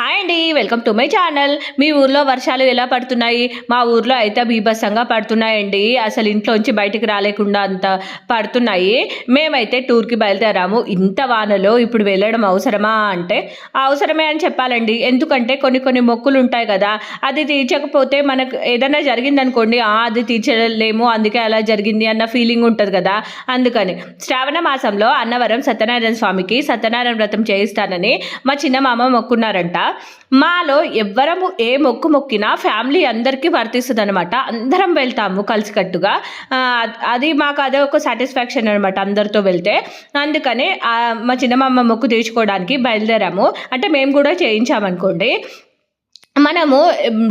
Hi అండి welcome to my channel. మీ ఊర్లో వర్షాలు ఎలా పడుతున్నాయి? మా ఊర్లో అయితే బీభత్సంగా పడుతున్నాయండి. అసలు ఇంట్లోంచి బయటికి రాలేకుండా అంత పడుతున్నాయి. మేమైతే టూర్కి బయలుదేరాము. ఇంత వానలో ఇప్పుడు వెళ్ళడం అవసరమా అంటే అవసరమే అని చెప్పాలండి. ఎందుకంటే కొన్ని కొన్ని మొక్కులు ఉంటాయి కదా అది తీర్చకపోతే మనకు ఏదైనా జరిగిందనుకోండి అది తీర్చలేము అందుకే అలా జరిగింది అన్న ఫీలింగ్ ఉంటుంది కదా. అందుకని శ్రావణ మాసంలో అన్నవరం సత్యనారాయణ స్వామికి సత్యనారాయణ వ్రతం చేయిస్తానని మా చిన్న మామ మొక్కున్నారంట. మాలో ఎవ్వరము ఏ మొక్కు మొక్కినా ఫ్యామిలీ అందరికీ వర్తిస్తుంది అనమాట అందరం వెళ్తాము కలిసికట్టుగా. అది మాకు అదే ఒక సాటిస్ఫాక్షన్ అనమాట అందరితో వెళ్తే. అందుకని మా చిన్నమ్మ మొక్కు తీర్చుకోవడానికి బయలుదేరాము. అంటే మేము కూడా చేయించామనుకోండి. మనము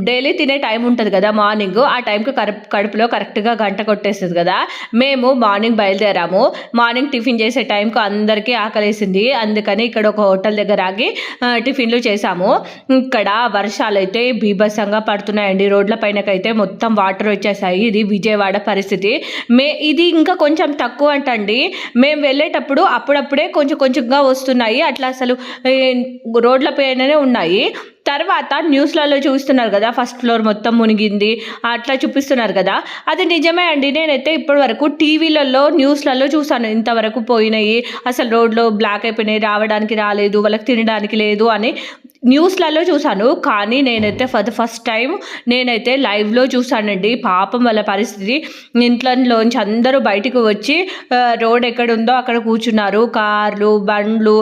డైలీ తినే టైం ఉంటుంది కదా మార్నింగ్. ఆ టైంకి కడుపు కడుపులో కరెక్ట్గా గంట కొట్టేస్తుంది కదా. మేము మార్నింగ్ బయలుదేరాము. మార్నింగ్ టిఫిన్ చేసే టైంకి అందరికీ ఆకలేసింది. అందుకని ఇక్కడ ఒక హోటల్ దగ్గర ఆగి టిఫిన్లు చేసాము ఇక్కడ వర్షాలు అయితే బీభత్సంగా పడుతున్నాయండి. రోడ్ల పైనకైతే మొత్తం వాటర్ వచ్చేసాయి. ఇది విజయవాడ పరిస్థితి. మే ఇది ఇంకా కొంచెం తక్కువ అంటండి. మేము వెళ్ళేటప్పుడు అప్పుడప్పుడే కొంచెం కొంచెంగా వస్తున్నాయి. అట్లా అసలు రోడ్ల పైననే ఉన్నాయి. తర్వాత న్యూస్లలో చూస్తున్నారు కదా ఫస్ట్ ఫ్లోర్ మొత్తం మునిగింది అట్లా చూపిస్తున్నారు కదా. అది నిజమే అండి. నేనైతే ఇప్పటి వరకు టీవీలలో న్యూస్లలో చూసాను ఇంతవరకు పోయినాయి. అసలు రోడ్లో బ్లాక్ అయిపోయినాయి. రావడానికి రాలేదు. వాళ్ళకి తినడానికి లేదు అని న్యూస్లలో చూసాను కానీ నేనైతే ఫర్ ద ఫస్ట్ టైం నేనైతే లైవ్లో చూసానండి పాపం వాళ్ళ పరిస్థితి. ఇంట్లోంచి అందరూ బయటకు వచ్చి రోడ్ ఎక్కడ ఉందో అక్కడ కూర్చున్నారు. కార్లు బండ్లు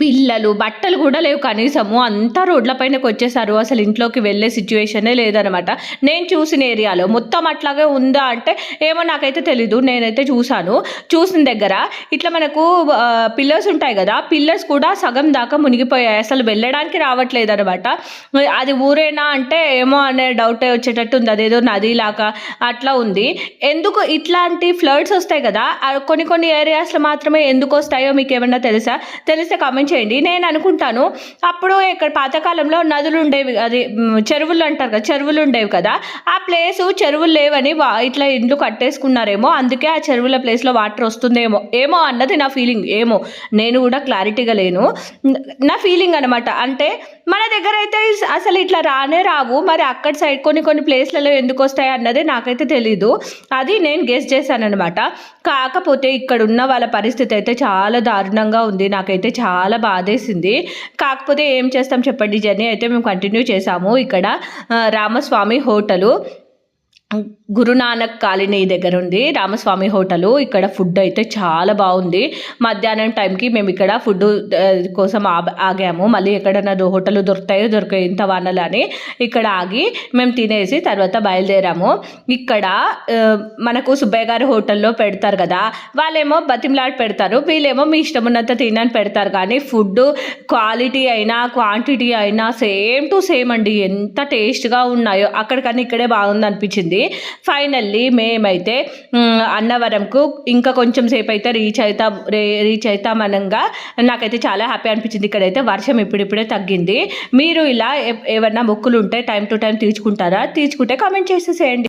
పిల్లలు బట్టలు కూడా లేవు కనీసము. అంతా రోడ్ల పైనకి వచ్చేసారు. అసలు ఇంట్లోకి వెళ్ళే సిచ్యువేషనే లేదనమాట. నేను చూసిన ఏరియాలో మొత్తం అట్లాగే ఉందా అంటే ఏమో నాకైతే తెలీదు. నేనైతే చూశాను. చూసిన దగ్గర ఇట్లా మనకు పిల్లర్స్ ఉంటాయి కదా. పిల్లర్స్ కూడా సగం దాకా మునిగిపోయాయి. అసలు వెళ్ళడానికి రావట్లేదు అనమాట అది ఊరేనా అంటే ఏమో అనే డౌట్ వచ్చేటట్టు ఉంది. అదేదో నదిలాగా అట్లా ఉంది. ఎందుకు ఇట్లాంటి ఫ్లడ్స్ వస్తాయి కదా? కొన్ని కొన్ని ఏరియాస్లో మాత్రమే ఎందుకు వస్తాయో మీకు ఏమన్నా తెలుసా? తెలిస్తే కామెంట్ చేయండి. నేను అనుకుంటాను అప్పుడు ఇక్కడ పాతకాలంలో నదులు ఉండేవి అది చెరువులు అంటారు కదా చెరువులు ఉండేవి కదా ఆ ప్లేసు చెరువులు లేవని వా ఇట్లా ఇండ్లు కట్టేసుకున్నారేమో అందుకే ఆ చెరువుల ప్లేస్లో వాటర్ వస్తుందేమో ఏమో అన్నది నా ఫీలింగ్ ఏమో నేను కూడా క్లారిటీగా లేను. నా ఫీలింగ్ అనమాట అంటే మన దగ్గర అయితే అసలు ఇట్లా రానే రావు మరి అక్కడ సైడ్ కొన్ని కొన్ని ప్లేస్లలో ఎందుకు వస్తాయి అన్నది నాకైతే తెలీదు. అది నేను గెస్ చేశాను అనమాట కాకపోతే ఇక్కడ ఉన్న వాళ్ళ పరిస్థితి అయితే చాలా దారుణంగా ఉంది నాకైతే చాలా బాధేసింది. కాకపోతే ఏం చేస్తాం చెప్పండి జర్నీ అయితే మేము కంటిన్యూ చేసాము ఇక్కడ రామస్వామి హోటలు. గురునానక్ కాలనీ దగ్గర ఉంది రామస్వామి హోటలు. ఇక్కడ ఫుడ్ అయితే చాలా బాగుంది. మధ్యాహ్నం టైంకి మేము ఇక్కడ ఫుడ్ కోసం ఆగాము. మళ్ళీ ఎక్కడైనా హోటల్ దొరుకుతాయో దొరికే ఇంత వానలు అని ఇక్కడ ఆగి మేము తినేసి తర్వాత బయలుదేరాము. ఇక్కడ మనకు సుబ్బయ్య గారి హోటల్లో పెడతారు కదా వాళ్ళేమో బతిమలాడి పెడతారు. వీళ్ళేమో మీ ఇష్టం ఉన్నంత తినని పెడతారు. కానీ ఫుడ్ క్వాలిటీ అయినా క్వాంటిటీ అయినా సేమ్ టు సేమ్ అండి. ఎంత టేస్ట్గా ఉన్నాయో అక్కడికన్నా ఇక్కడే బాగుంది అనిపించింది ఫైనల్లీ మేమైతే అన్నవరంకు ఇంకా కొంచెం సేపు అయితే రీచ్ అవుతాం రే- రీచ్ అవుతామనంగా నాకైతే చాలా హ్యాపీ అనిపించింది. ఇక్కడైతే వర్షం ఇప్పుడిప్పుడే తగ్గింది. మీరు ఇలా ఏమన్నా మొక్కులు ఉంటే టైం టు టైం తీర్చుకుంటారా? తీర్చుకుంటే కామెంట్ చేసేసేయండి